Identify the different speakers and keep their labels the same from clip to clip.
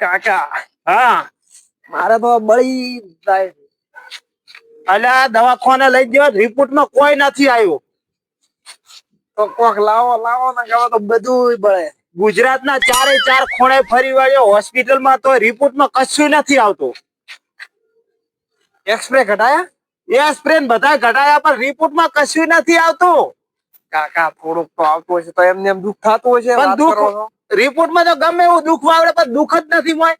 Speaker 1: કાકા.
Speaker 2: હા.
Speaker 1: મારે તો બળી જાય
Speaker 2: અલ્યા દવાખાને લઈ જવા રિપોર્ટમાં કોઈ નથી આવ્યું.
Speaker 1: તો કોક લાવો લાવો ને હવે તો બધું બળે.
Speaker 2: ગુજરાતના ચારે ચાર ખૂણે ફરી વળ્યો હોસ્પિટલમાં તો રિપોર્ટમાં કશું નથી આવતું.
Speaker 1: એક્સપ્રે ઘટાયા?
Speaker 2: એ સ્પ્રેન બધા ઘટાયા પણ રિપોર્ટમાં કશું નથી આવતું.
Speaker 1: કાકા થોડુંક તો આવતું હશે તો એમને એમ દુઃખ થતું હશે
Speaker 2: પણ દુઃખ-
Speaker 1: છો.
Speaker 2: રિપોર્ટમાં તો ગમે એવું દુઃખ વાવડે પણ દુઃખ જ નથી મોય.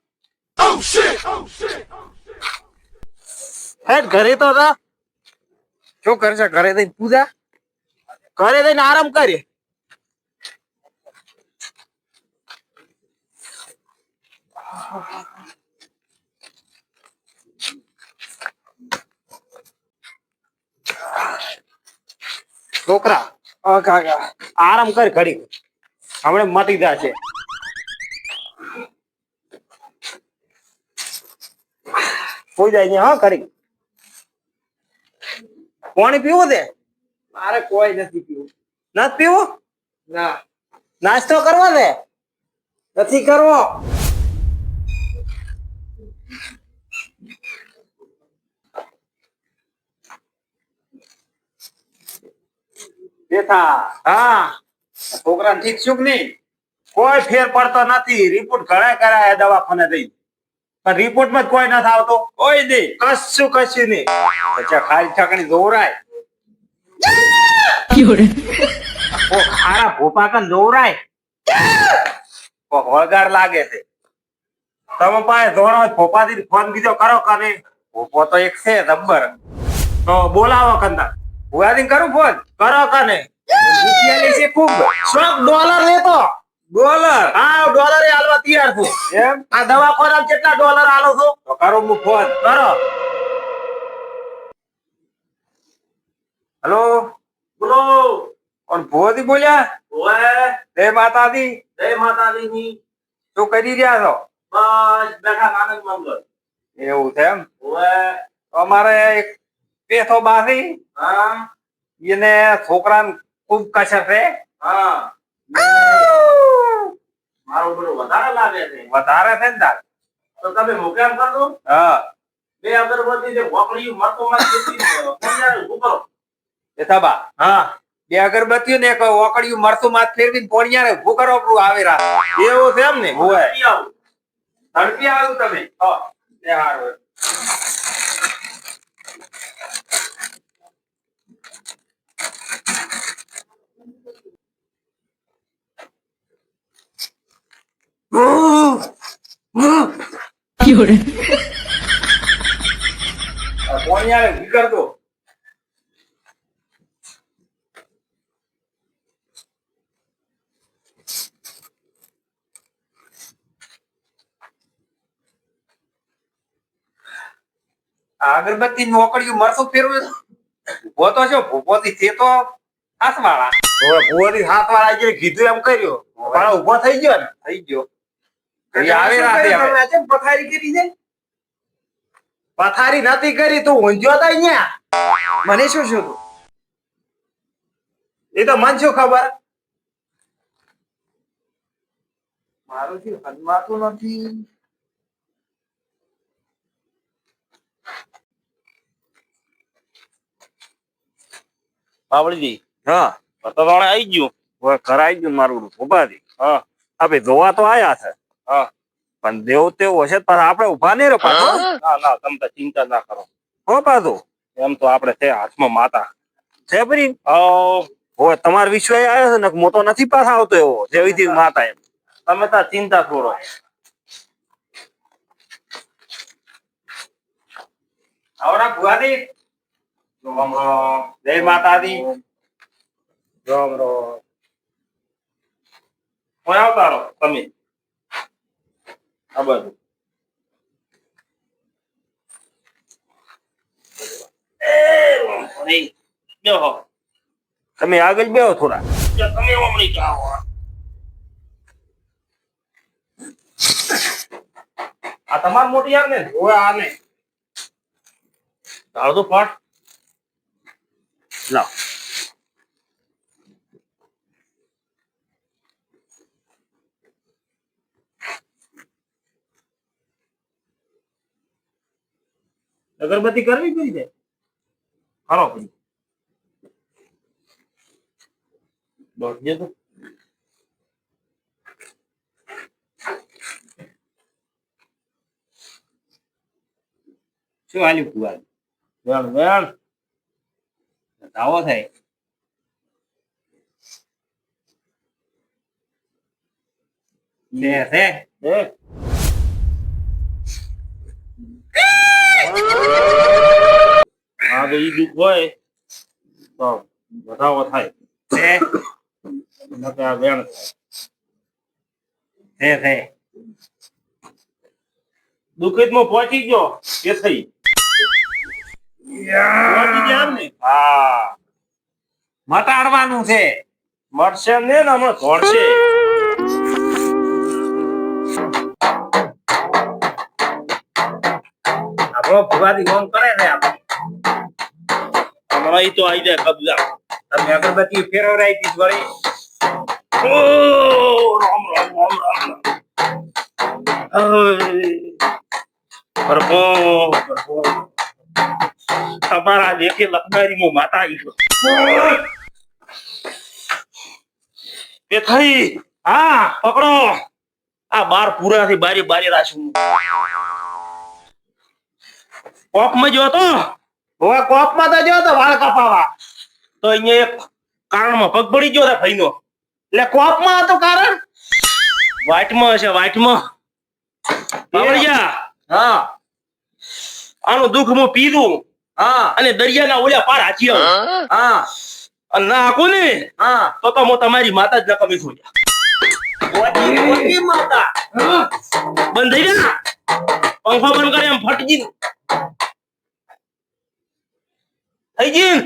Speaker 2: હેડ ઘરે તો હતા
Speaker 1: શું કરશે ઘરે જઈને પૂજા?
Speaker 2: ઘરે જઈને આરામ કરીએ. છોકરા
Speaker 1: કાકા
Speaker 2: આરામ કર ઘડી. હમણે મટી જશે. કોઈ જાય હા ઘડી. પાણી પીવું તે?
Speaker 1: મારે કોઈ નથી પીવું.
Speaker 2: નથી પીવું?
Speaker 1: ના.
Speaker 2: નાસ્તો કરવો ને
Speaker 1: નથી કરવો?
Speaker 2: બેઠા. હા. છોકરા ઠીક છું કે નહીં? કોઈ ફેર પડતો નથી. રિપોર્ટ ઘણા કરાયા દવાખાને જઈ પણ રિપોર્ટમાં કોઈ નથી આવતો. કોઈ નહીં. કશું કશું નહીં. પછી ખાલી ઠકણી દોરાય. ઓ ખારા ભોપા કન દોરાય. વળગાર લાગે છે. તમે પાસે ધોણો ભોપાથી ફોન કીધો કરો કને. ભોપો તો એક છે જબ્બર. તો બોલાવો કંદા. ભુવાજી કરું ફોન? કરો કને રૂપિયા લે છે ખૂબ. સો ડોલર લેતો. ડોલર? હા ડોલર એ હાલવા તૈયાર છું. એમ? આ દવાખાના કેટલા ડોલર હાલો છો? તો કરો હું ફોન. કરો. હેલો? બોલો. કોણ ભુવાજી બોલ્યા? ઓએ જય માતાજી. જય માતાજી ની શું કરી રહ્યા છો? બસ બેઠા આનંદ મંગળ એવું છે એમ? ઓએ અમારે એક પેથો બાસી હા? એને છોકરાને ખૂબ કસર છે. હા. મારો બધો વધારે લાગે છે. વધારે છે ને તાર તો તમે મોકલામ કરજો. હા. બે અગરબત્તી જે મરતો એ હા. બે અગરબત્તીઓ ને એક ઓકડિયું મરતું માથ ફેરવીને પોણિયારે ઉભું કરો આપણું આવે રા એવું છે એમ ને? હોય. ઝડપી આવું તમે. હા. એ હારું. દો આ અગરબત્તી મોકળ્યું મરતું ફેરવું ઊભો તો છો ભૂપો થી તે તો હાથ વાળા ભૂપો થી હાથ વાળા કીધું એમ કર્યો. પણ ઊભો થઈ ગયો ને? થઈ ગયો.
Speaker 1: પથારી કરી છે
Speaker 2: પથારી નથી કરી તું ઊંઝ્યો તો અહીંયા.
Speaker 1: મને શું શું તું?
Speaker 2: એ તો મન શું ખબર?
Speaker 1: મારું શું નથી.
Speaker 3: બાવળજી
Speaker 2: હા.
Speaker 3: તો આવી ગયું?
Speaker 2: ઘર આવી ગયું મારું ઉભાથી
Speaker 3: હા.
Speaker 2: આપે ધોવા તો આયા છે. પણ દેવ તેવું હશે પણ આપણે ઊભા નહીં રહો
Speaker 3: ના ના તમે તો ચિંતા ના કરો.
Speaker 2: હો પાછું.
Speaker 3: એમ તો આપણે છે હાથમાં માતા.
Speaker 2: છે ફરી હોય તમારો વિશ્વ આવ્યો છે ને મોટો નથી પાછા આવતો એવો જેવી માતા એમ.
Speaker 3: તમે તો ચિંતા છોડો
Speaker 2: આવરા
Speaker 3: રામ રામ.
Speaker 2: જય માતાજી. રામ રામ.
Speaker 3: કોઈ આવતા તમે. આ બાજુ.
Speaker 2: તમે આગળ બેહો થોડા.
Speaker 3: તમે હમણાં જાઓ આ તમાર મોટી યાર ને
Speaker 2: ઓય આને
Speaker 3: ધારો તો પાઠ
Speaker 2: લાવ. અગરબત્તી કરવી પડી જાય કરો પછી
Speaker 3: દોઢ દે તો?
Speaker 2: શું હાલ્યું કુવાર?
Speaker 3: વેણ વેણ
Speaker 2: આવો થાય. લે છે
Speaker 3: દે આ તો ઈ દુઃખ હોય તો વધાવો થાય
Speaker 2: છે
Speaker 3: નકર વેણ થાય.
Speaker 2: છે છે
Speaker 3: દુઃખિતમાં પહોંચી ગયો એ થઈ? પહોંચી ગયા એમ ને
Speaker 2: હા મટાડવાનું છે.
Speaker 3: મળશે ને હમણાં ધોળશે
Speaker 2: આપણો ભુવાજી કોમ કરે છે આપણે.
Speaker 3: ઈ તો આઈ જાય કબજા.
Speaker 2: તમે અગરબત્તી ફેરવરાઈ દીધી વળી.
Speaker 3: ઓ રામ રામ રામ રામ. પ્રભુ પ્રભુ તમારા લેખે લખનારી મો માતા આવી ગયો. એ થઈ. હા પકડો. આ બાર પૂરા થી બારી બારી માં જો તો
Speaker 2: હવે કોપમાં તો જો તો વાળ કપાવા.
Speaker 3: તો અહીંયા એક કારણમાં પગ પડી ગયો ભાઈ નો
Speaker 2: એટલે કોપમાં હતું કારણ?
Speaker 3: વાટમાં હશે વાટમાં. બાવળિયા.
Speaker 2: હા.
Speaker 3: આનું દુઃખ હું પીધું.
Speaker 2: હા.
Speaker 3: અને દરિયાના ઓલ્યા પાર હાચી
Speaker 2: હા.
Speaker 3: અને ના હાકું ને?
Speaker 2: હા.
Speaker 3: તો તો હું તમારી માતા જ નકમી છું.
Speaker 2: પોતી પોતી
Speaker 3: બંધ થઈ ગયા. પંખો બંધ કરે એમ ફટજી થઈ ગઈ?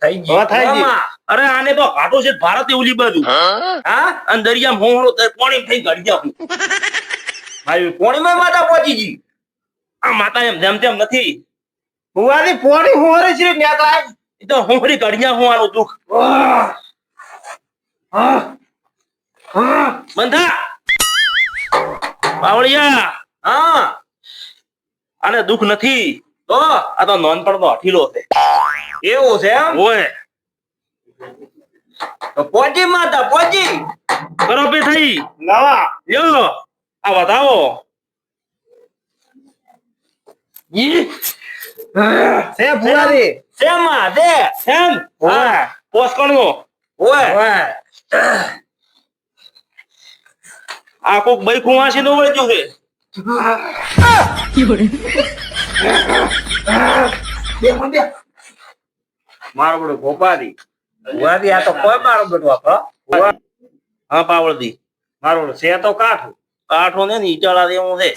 Speaker 2: થઈ ગઈ.
Speaker 3: થઈ ગઈ. અરે આને તો ઘાટો છે ભારત ઓલી બાજુ.
Speaker 2: હા?
Speaker 3: અને દરિયા મોહણો પાણી થઈ ગળી જાઉં
Speaker 2: મારી પોણીમાં માતા પહોંચી ગઈ.
Speaker 3: આ માતા એમ જેમ તેમ નથી.
Speaker 2: ભુવાજી પોણી હોરે છે નેકળાય
Speaker 3: એ તો હોંહળી ઘડિયા હું આનું દુઃખ. બંધા! બાવળિયા!
Speaker 2: હા?
Speaker 3: આને દુઃખ નથી.
Speaker 2: તો
Speaker 3: આ તો નાનપણનો અઠીલો છે.
Speaker 2: એવું છે એમ?
Speaker 3: ઓય
Speaker 2: તો પહોંચી માતા પહોંચી
Speaker 3: કરો પે થઈ.
Speaker 2: લાવા
Speaker 3: યો આ બતાવો. ઈ?
Speaker 2: સે ભુવાજી સે માં દે.
Speaker 3: એમ?
Speaker 2: ઓય
Speaker 3: પોસ્કણનો.
Speaker 2: ઓય ઓય
Speaker 3: આ કોક બઈ કુવાસી નો વળગ્યું છે
Speaker 2: મારો બધો ગોપાદી ગોપાદી આ તો કોઈ મારો બધો આપો
Speaker 3: હા? પાવળદી.
Speaker 2: મારો છે તો કાઠું.
Speaker 3: કાઠો ને નીચાળા દેવું છે.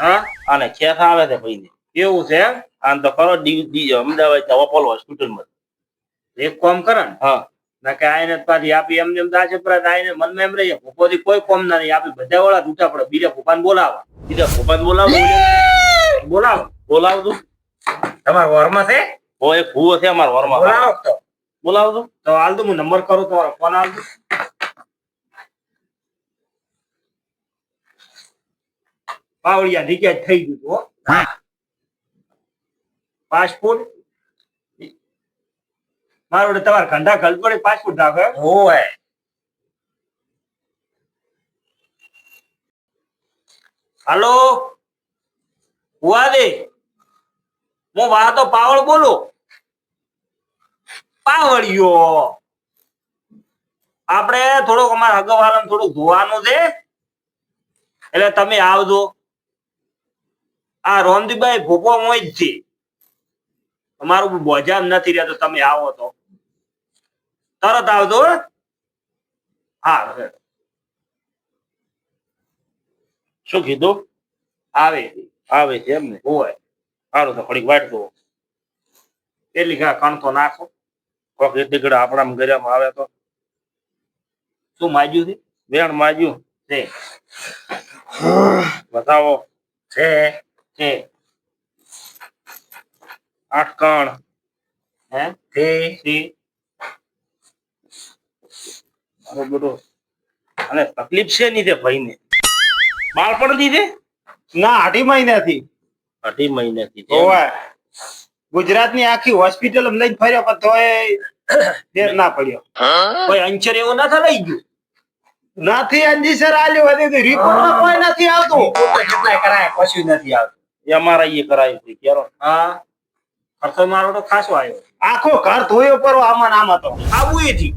Speaker 2: હા?
Speaker 3: અને ખેસ આવે છે ભાઈ ને
Speaker 2: એવું છે
Speaker 3: આમ તો ખરો અમદાવાદ અપોલો હોસ્પિટલમાં
Speaker 2: એક કોમ કરે ને.
Speaker 3: હા.
Speaker 2: ના કે આઈને પાછી આપી એમ જેમ દાશે પર આઈને મનમાં એમ રહીએ ભૂપોથી કોઈ કોમ ના નહીં. આપી બધા વાળા તૂટા પડે. બીજા ભૂપાન બોલાવા.
Speaker 3: બીજા ભૂપાન બોલાવો.
Speaker 2: બોલાવો.
Speaker 3: બોલાવ તું.
Speaker 2: તમારા ઘરમાં છે?
Speaker 3: હો એક ભૂવો છે અમારા ઘરમાં
Speaker 2: બોલાવો તો.
Speaker 3: બોલાવ તું.
Speaker 2: તો હાલ તો હું નંબર કરું તમારો ફોન હાલ દો પાવડિયા રિચાર્જ થઈ ગયું હતું, પાસપોર્ટ મારો વડે તમારે ઘંટા ગલપડે પાસપોર્ટ રાખો?
Speaker 3: ઓય
Speaker 2: હાલો ભુવાજી હું વાતો પાવળ બોલું. પાવળિયો આપણે થોડુંક અમારા અગવાલમ થોડુંક ધોવાનું છે. એટલે તમે આવજો. આ રોમદીભાઈ ભોપો મોય જ છે. અમારું બોજામ નથી રહેતો તમે આવો તો. તરત આવજો હા.
Speaker 3: શું કીધું?
Speaker 2: આવે.
Speaker 3: આવે છે એમ ને.
Speaker 2: હોય.
Speaker 3: સારું તો થોડીક વાટ દો
Speaker 2: એટલી ઘા કણતો નાખો.
Speaker 3: કોક એટલી ઘડા આપણા ગરિયામાં આવે તો.
Speaker 2: શું માજ્યું છે?
Speaker 3: વેણ માજ્યું
Speaker 2: છે.
Speaker 3: બતાવો.
Speaker 2: છે છે.
Speaker 3: આઠ કણ.
Speaker 2: હે? છે
Speaker 3: સી. મારો અને તકલીફ છે નહીં તે ભાઈને? બાળપણથી છે?
Speaker 2: ના અઢી મહિનાથી.
Speaker 3: અઢી મહિનાથી
Speaker 2: ગુજરાતની આખી હોસ્પિટલ લઈને ફર્યો પણ તોય ફેર ના પડ્યો.
Speaker 3: કોઈ અંચર એવું ના લઈ ગયું?
Speaker 2: નથી અંજી સર આલ્યું હતી રિપોર્ટમાં કોઈ નથી આવતું.
Speaker 1: કેટલા કરાય પછી નથી આવતું.
Speaker 3: અમારા એ કરાયું છે કેરો.
Speaker 1: હા.
Speaker 3: ખર્ચો મારો તો ખાસો આવ્યો.
Speaker 2: આખો ઘર ધોયો પર આમાં નામ હતો
Speaker 3: આવું એથી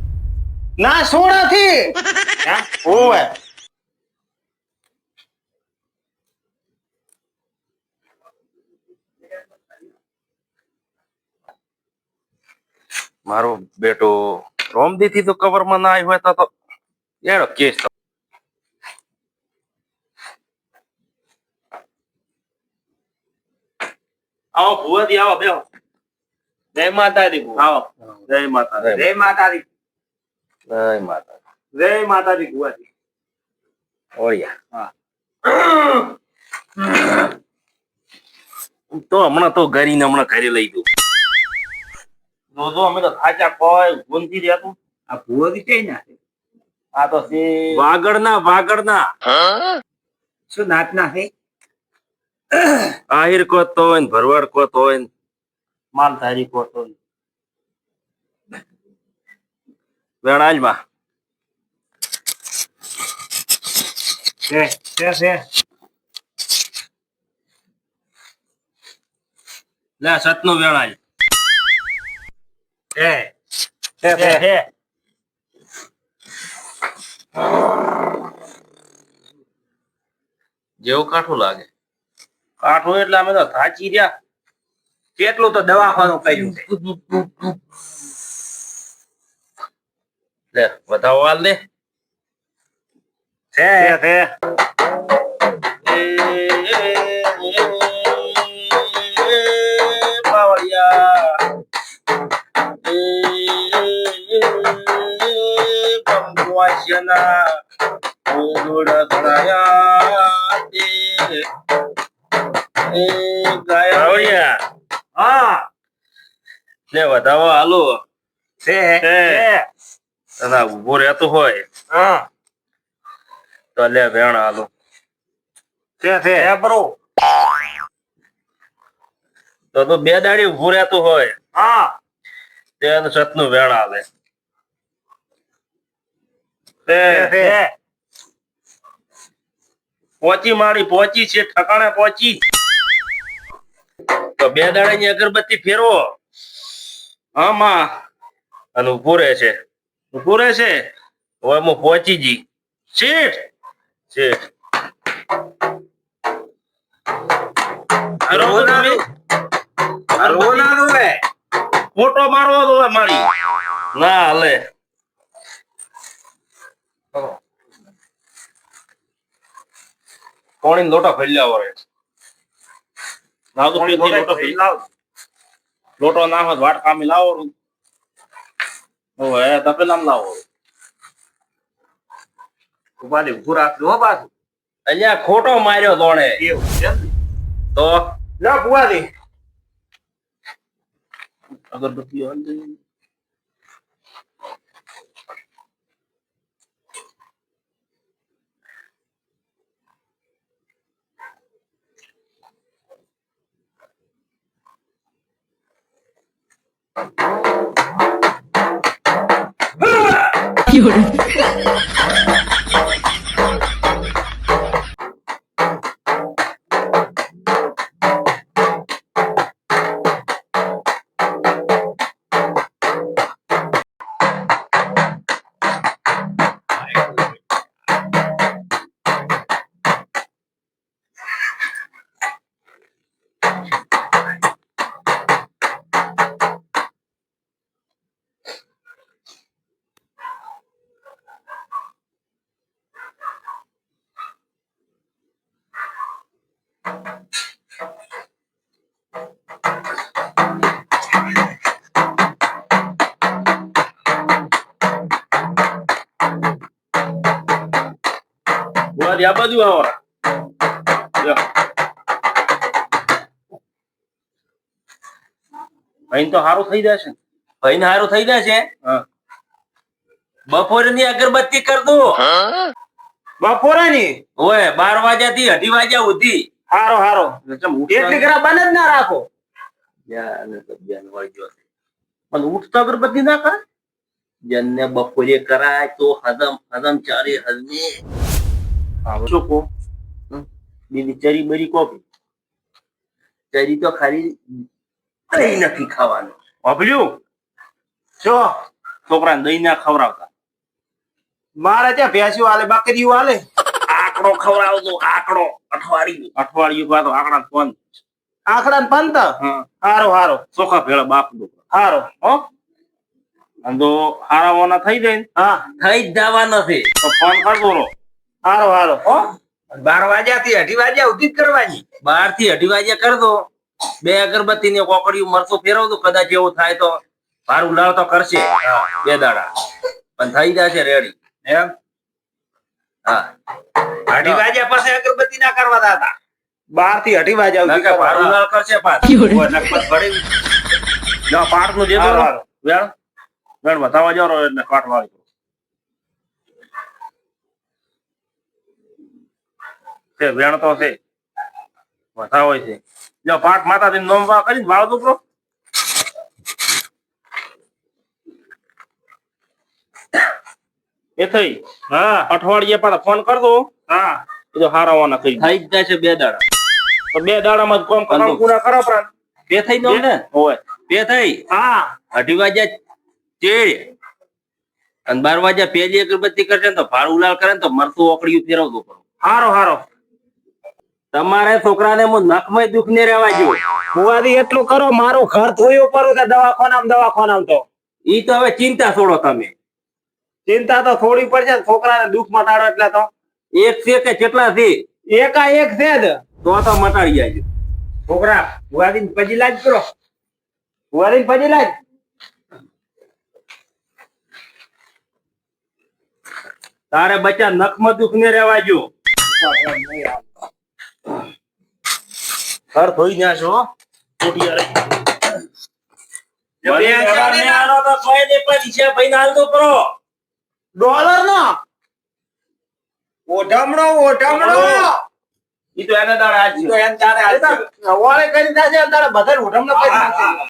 Speaker 2: ના સોડાથી
Speaker 3: હા?
Speaker 2: ઓવે
Speaker 3: મારો બેટો રોમદી થી તો કવરમાં ના આવ્યો હોય તો એનો કેસ આવો ભુવાજી આવો બેહો. જય માતાજી ભુવા. આવો. જય માતા
Speaker 1: જય માતાજી.
Speaker 3: જય માતા
Speaker 2: જય માતાજી ભુવાજી.
Speaker 3: ઓળિયા. તો હમણાં તો ગરીને હમણાં ઘરે લઈ દઉં જો જો અમે તો થાચા કોઈ ગુંજી રહેતું
Speaker 1: આ ભુવોથી કઈ નાખે
Speaker 3: આ તો છે. વાગડ વાગડના. વાગડ ના
Speaker 1: શું નાત ના
Speaker 3: આહિર કોત હોય ને ભરવાડ કોત હોય ને. માલધારી કોત હોય. વેણાજ
Speaker 2: છે છે છે.
Speaker 3: લે સતનું વેણાજ જેવું કાઠું લાગે. કાઠું એટલે અમે તો થાચી રહ્યા.
Speaker 1: કેટલું તો દવાખાનું કર્યું છે.
Speaker 3: લે વધાવો હાલ દે
Speaker 2: છે છે
Speaker 3: હા લે વધાવો હાલો
Speaker 2: છે
Speaker 3: તને ઊભો રહેતો હોય
Speaker 2: હા
Speaker 3: તો લે વેણ હાલો
Speaker 2: છે છે
Speaker 3: બરો તો તો બે દાડી ઉભું રહેતું હોય.
Speaker 2: હા.
Speaker 3: તેનું સતનું વેણ હાલે
Speaker 2: છે
Speaker 3: પોચી મારી પોચી છે ઠકાણે પોચી. તો બે દાડાની અગરબત્તી ફેરવો. આમાં. અને ઉભું રહે છે. ઉભું રહે છે? હવે હું પહોંચી જી. શેઠ. શેઠ.
Speaker 1: મોટો ના
Speaker 3: મારવો તો મારી. ના હાલે. પાણી લોટા ફેલ્યા વરે ના તો લોટો લોટો ના હોય વાટ કામી લાવો. ઓવે તપેલામ લાવો.
Speaker 1: ઉપાડી ઉભું રાખજો પાછું.
Speaker 3: અલ્યા ખોટો માર્યો તોણે
Speaker 1: એવું છે
Speaker 3: તો?
Speaker 2: લા ભુવાજી
Speaker 3: અગરબત્તી હાલ દે. બુઆજી, આ બાજુ આવો. ભાઈ તો સારું થઈ જશે. અહીં સારું થઈ જશે?
Speaker 2: બપોરે
Speaker 3: ની અગરબત્તી કર દો.
Speaker 2: બપોરાની?
Speaker 3: ઓય બાર વાગ્યા થી અઢી વાગ્યા સુધી.
Speaker 2: હારો હારો. એટલી ઘરા બને જ ના રાખો.
Speaker 3: પણ ઉઠતા અગરબત્તી ના કરે? જનને બપોરે કરાય તો હદમ હદમ ચારે હદમે. શું કહો? બીજી ચરી બરી કોપી ચરી તો ખાલી દહીં નથી ખાવાનું. વાપર્યું?
Speaker 2: શું
Speaker 3: છોકરાને દહીં ના ખવડાવતા.
Speaker 2: મારે ત્યાં ભેંસ્યું હાલે બકરીયું હાલે.
Speaker 3: આકડો ખવડાવતો આકડો અઠવાડિયું. અઠવાડિયું બાદ આંકડા ફોન
Speaker 2: આખડા ને પંત
Speaker 3: હા.
Speaker 2: હારો હારો.
Speaker 3: ચોખા ભેળા બાપનું
Speaker 2: હારો.
Speaker 3: હો? અને તો હારા થઈ જાય ને.
Speaker 2: હા.
Speaker 3: થઈ જ જવાનો છે. તો ફોન કરજો રો
Speaker 2: હારો હારો.
Speaker 1: હો? બાર વાગ્યા થી અઢી વાગ્યા સુધી જ કરવાની.
Speaker 3: બારથી અઢી વાગ્યા કર દો. બે અગરબત્તી ને કોકડીયું મરચું ફેરવતો કદાચ એવું થાય તો ભાર લાવ તો કરશે. બે દાડા. પણ થઈ જશે રેડી
Speaker 1: એમ?
Speaker 3: હા.
Speaker 1: અઢી વાગ્યા પછી અગરબત્તી ના કરવા દાતા
Speaker 2: બારથી અઢી વાગ્યા સુધી કરવાના.
Speaker 3: લાવ કરશે પાછ. ઓય, ભરી જા પાઠનું
Speaker 2: જે.
Speaker 3: વેણ? વેણ બતાવવા જાવ રો એટલે કાટ વાળી છે વેણતો છે. વધા હોય છે. જો પાઠ માતાજી નોમવા કરી વાળ દુપરો એ થઈ.
Speaker 2: હા.
Speaker 3: અઠવાડિયે પાછા ફોન કરજો
Speaker 2: હા.
Speaker 3: એ તો હારાવાના કરી થઈ જાય છે બે દાડા. તો બે દાડામાં જ કોમ
Speaker 2: કામ
Speaker 3: કરવાનું
Speaker 2: પૂરા કરો પ્રાણ.
Speaker 3: બે થઈ દો ને? હોય. બે થઈ?
Speaker 2: હા.
Speaker 3: અઢી વાગ્યા ચેડ. અને બાર વાગ્યા પેલી અગરબત્તી કરશે ને તો ભાર ઉલાળ કરે ને તો મરતું ઓકડિયું ફેરવતું કરો
Speaker 2: હારો હારો.
Speaker 3: તમારે છોકરાને હું નખમય દુઃખ ને રહેવા જો
Speaker 2: બુવાદી એટલું કરો મારું ઘર ધોયું પડું કે દવાખાનામ દવાખાનામ તો
Speaker 3: ઈ તો હવે ચિંતા છોડો તમે.
Speaker 2: ચિંતા તો થોડી પડશે છોકરાને દુઃખ મટાડો એટલે તો.
Speaker 3: એક છે કે કેટલા છે?
Speaker 2: એકા એક છે જ.
Speaker 3: તો તો મટાડી જાય
Speaker 2: છોકરા બુવાદી પછી લાજ કરો. બુવાદી પછી લાજ
Speaker 3: તારે બચ્ચા નખમાં દુઃખ ને રહેવા જો ઘર ધોઈ ના છો
Speaker 2: ડોલર નો? ઓઢમણો ઓઢમણો.
Speaker 3: ઈ તો એને દાડા આજ
Speaker 2: તો એમ તારે હાલ તો ઓળે કરી થશે તારે બધા ઓઢમણો કરી